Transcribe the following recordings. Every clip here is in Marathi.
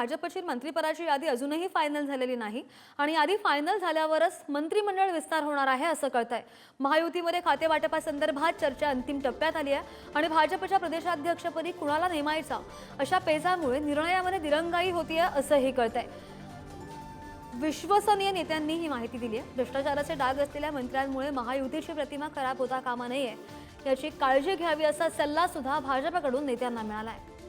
भाजपची मंत्रिपदाची यादी अजूनही फायनल झालेली नाही. आणि यादी फायनल झाल्यावरच मंत्रिमंडळ विस्तार होणार आहे असं कळत आहे महायुतीमध्ये खातेवाटपासंदर्भात चर्चा अंतिम टप्प्यात आली आहे. आणि भाजपच्या प्रदेशाध्यक्षपदी कुणाला नेमायचा? अशा पेजामुळे निर्णयामध्ये दिरंगाई होतीये असंही कळत आहे विश्वसनीय नेत्यांनी ही माहिती दिली आहे. भ्रष्टाचाराचे डाग असलेल्या मंत्र्यांमुळे महायुतीची प्रतिमा खराब होता कामा नये याची काळजी घ्यावी असा सल्ला सुद्धा भाजपकडून नेत्यांना मिळाला आहे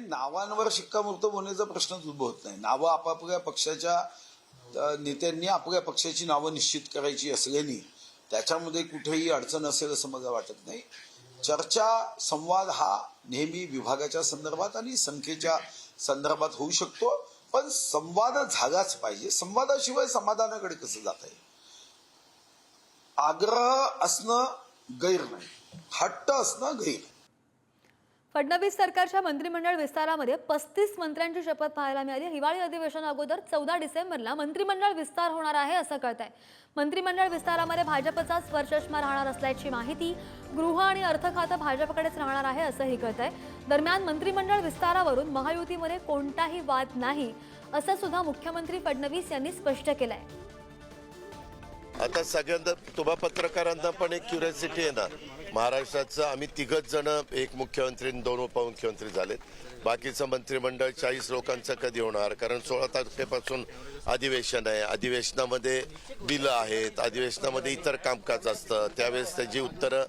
नाही नावांवर शिक्कामोर्तब होण्याचा प्रश्नच उद्भवत नाही. नावं आपापल्या पक्षाच्या नेत्यांनी आपल्या पक्षाची नावं निश्चित करायची असल्याने त्याच्यामध्ये कुठेही अडचण असेल असं मला वाटत नाही. चर्चा संवाद हा नेहमी विभागाच्या संदर्भात आणि संख्येच्या संदर्भात होऊ शकतो पण संवाद झालाच पाहिजे. संवादाशिवाय समाधानाकडे कसं जाता येईल? आग्रह असणं गैर नाही. हट्ट असणं गैर. फडणवीस सरकारच्या मंत्रिमंडळ विस्तारामध्ये पस्तीस मंत्र्यांची शपथ पाहायला मिळाली. हिवाळी अधिवेशन अगोदर चौदा डिसेंबरला मंत्रिमंडळ विस्तार होणार आहे असं कळत आहे मंत्रिमंडळ विस्तारामध्ये भाजपचाच वर्चष्मा राहणार असल्याची माहिती गृह आणि अर्थ खातं भाजपकडेच राहणार आहे असंही कळत आहे दरम्यान मंत्रिमंडळ विस्तारावरून महायुतीमध्ये कोणताही वाद नाही असं सुद्धा मुख्यमंत्री फडणवीस यांनी स्पष्ट केलं आहे आता सगळ्यांना तुम्हा पत्रकारांना पण एक क्युरियोसिटी आहे ना. महाराष्ट्राचं आम्ही तिघच जण एक मुख्यमंत्री दोन उपमुख्यमंत्री झालेत. बाकीचं मंत्रिमंडळ चाळीस लोकांचं कधी होणार? कारण सोळा तारखेपासून अधिवेशन आहे. अधिवेशनामध्ये बिलं आहेत. अधिवेशनामध्ये इतर कामकाज असतं. त्यावेळेस त्याची उत्तरं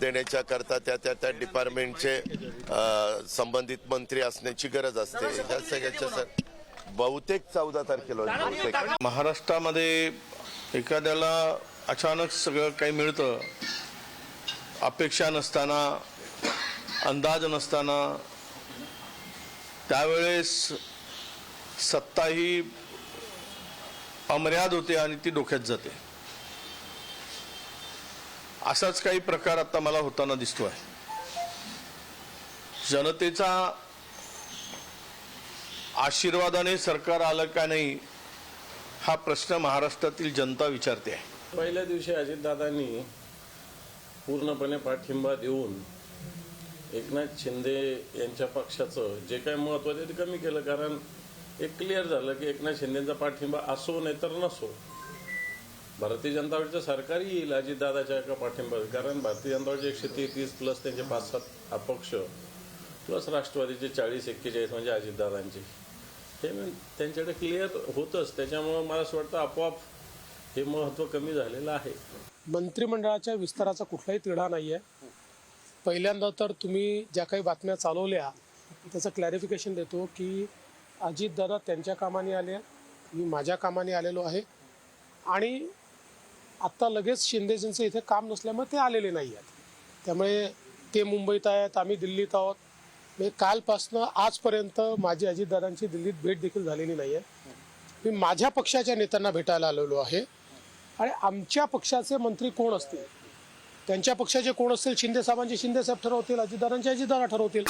देण्याच्या करता त्या त्या त्या डिपार्टमेंटचे संबंधित मंत्री असण्याची गरज असते. ह्या सगळ्याच्या सर बहुतेक चौदा तारखेला बहुतेक. महाराष्ट्रामध्ये एखाद्याला अचानक सगळं काही मिळतं अपेक्षा नसताना अंदाज नसताना त्यावेळेस सत्ता ही अमर्याद होते आणि ती डोक्यात जाते. असाच काही प्रकार आता मला होताना दिसतोय. जनतेचा आशीर्वादाने सरकार आलं का नाही हा प्रश्न महाराष्ट्रातील जनता विचारते. आहे पहिल्या दिवशी अजितदादांनी पूर्णपणे पाठिंबा देऊन एकनाथ शिंदे यांच्या पक्षाचं जे काही महत्त्व आहे ते कमी केलं. कारण एक क्लिअर झालं की एकनाथ शिंदेचा पाठिंबा असो नाही तर नसो. भारतीय जनता पार्टीचं सरकार येईल अजितदादाच्या एका पाठिंबा कारण भारतीय जनता पार्टी एकशे तेहतीस प्लस त्यांचे पाच सात अपक्ष प्लस राष्ट्रवादीचे चाळीस एक्केचाळीस म्हणजे अजितदादांचे. हे त्यांच्याकडे क्लिअर होतंच. त्याच्यामुळं मला असं वाटतं आपोआप हे महत्त्व कमी झालेलं आहे. मंत्रिमंडळाच्या विस्ताराचा कुठलाही तिढा नाही आहे पहिल्यांदा तर तुम्ही ज्या काही बातम्या चालवल्या त्याचं क्लॅरिफिकेशन देतो की अजितदादा त्यांच्या कामाने आले मी माझ्या कामाने आलेलो आहे. आणि आत्ता लगेच शिंदेजींचं इथे काम नसल्यामुळे ते आलेले नाही आहेत त्यामुळे ते मुंबईत आहेत आम्ही दिल्लीत आहोत. म्हणजे कालपासनं आजपर्यंत माझी अजितदादांची दिल्लीत भेट देखील झालेली नाही आहे मी माझ्या पक्षाच्या नेत्यांना भेटायला आलेलो आहे. आणि आमच्या पक्षाचे मंत्री कोण असतील? त्यांच्या पक्षाचे कोण असतील? शिंदे साहेबांचे शिंदे साहेब ठरवतील अजितदारांचे अजितदारा ठरवतील.